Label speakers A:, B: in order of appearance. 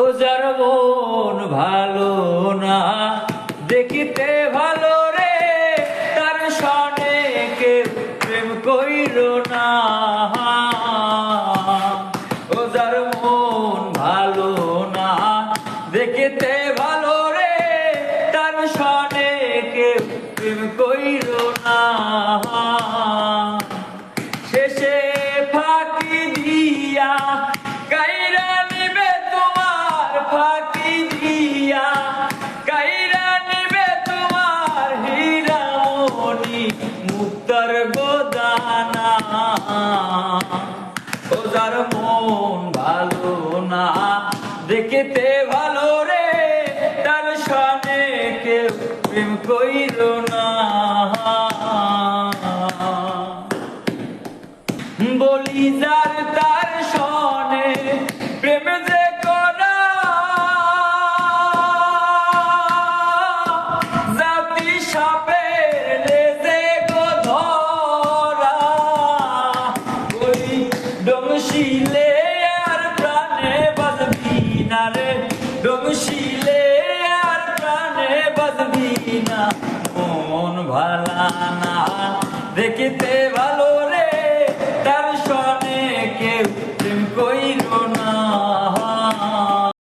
A: ও যার মন ভালো না, দেখিতে ভালো রে, তার সনে কে প্রেম কইল না। ও যার মন ভালো না, দেখিতে ভালো রে, তার সনে মুক্তার গোদানা। ও মন ভালো না, দেখিতে ভালো রে, তার সনে কেউ প্রেম কইল না। বলি যার তার সনে প্রেম যে করা, জাতি সাপের ডংশিলে আর প্রাণে বাজবি না রে। ডংশিলে আর প্রাণে বাজবি না। মন ভালা না, দেখিতে